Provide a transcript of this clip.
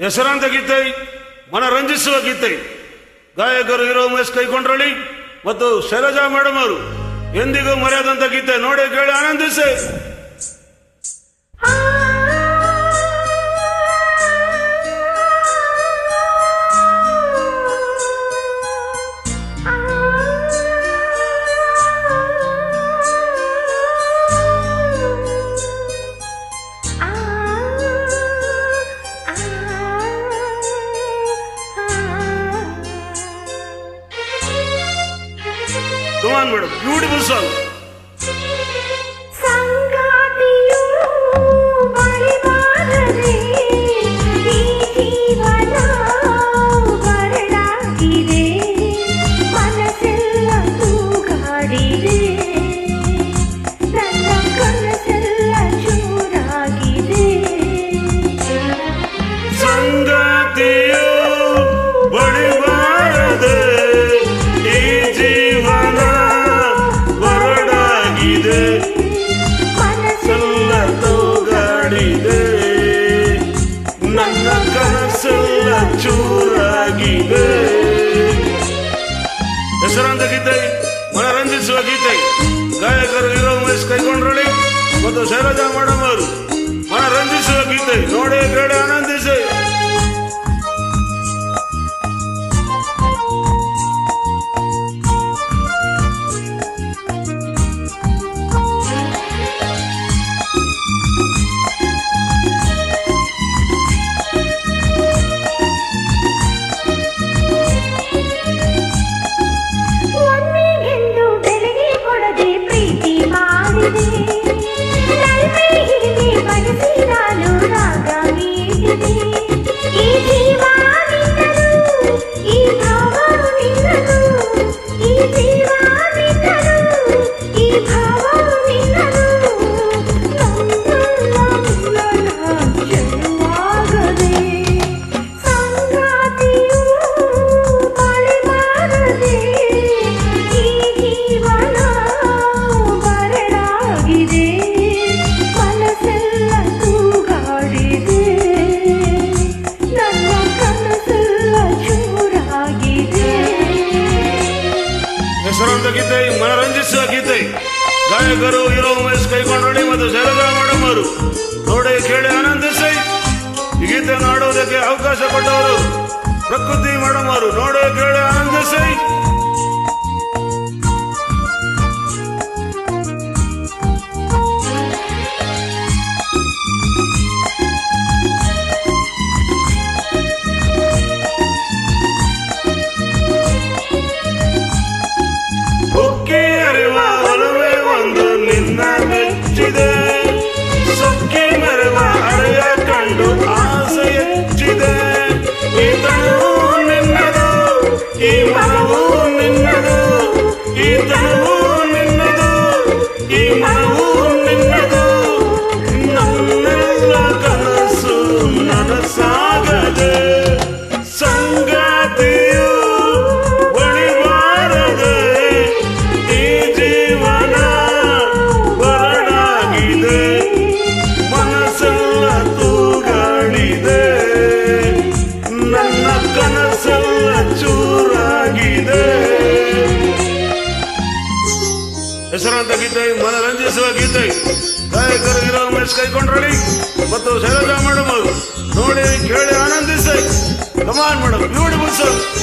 ಹೆಸರಾಂತ ಗೀತೆ ಮನರಂಜಿಸುವ ಗೀತೆ. ಗಾಯಕರು ಹೀರೋ ಉಮೇಶ್ ಕೈಕೊಂಡ್ರಳ್ಳಿ ಮತ್ತು ಶೈಲಜಾ ಮೇಡಮ್ ಅವರು ಎಂದಿಗೂ ಮರೆಯದಂತ ಗೀತೆ ನೋಡಿ ಕೇಳಿ ಆನಂದಿಸಿ. Come on madam beautiful song ಗೀತೆ, ಮನರಂಜಿಸುವ ಗೀತೆ. ಗಾಯಕರು ಹೀರೋ ಮಹೇಶ್ ಕೈಗೊಂಡ್ರಳಿ ಮತ್ತು ಶೈಲಜಾ ಮೇಡಮ್ ಅವರು ಮನರಂಜಿಸುವ ಗೀತೆ. ನೋಡಿ ಬೇಡ ಆನಂದಿಸಿ ಗಾಯಕರು ಮನಸ್ಸು ಕೈಗೊಂಡು ನೋಡಿ ಮತ್ತು ಶೈಲಜಾ ಮೇಡಮ್ ನೋಡಿ, ಕೇಳಿ, ಆನಂದಿಸಿ. ಈ ಗೀತೆ ಆಡೋದಕ್ಕೆ ಅವಕಾಶ ಕೊಟ್ಟವರು ಪ್ರಕೃತಿ ಮೇಡಮ್ ಅವರು ನೋಡಿ, ಕೇಳಿ, ಆನಂದಿಸಿ. ಈ ಹೆಸರಾಂತ ಗೀತೆ, ಮನರಂಜಿಸುವ ಗೀತೆ. ಗಾಯಕರು ಹೀರೋ ಉಮೇಶ್ ಕೈಕೊಂಡ್ರಳಿ. ಮತ್ತು ಶೈಲಜಾ ಮೇಡಮ್ ಅವರು ನೋಡಿ, ಕೇಳಿ, ಆನಂದಿಸಿ. ಕಮಾನ್ ಮೇಡಮ್ ಬ್ಯೂಟಿಫುಲ್ ಸಾಂಗ್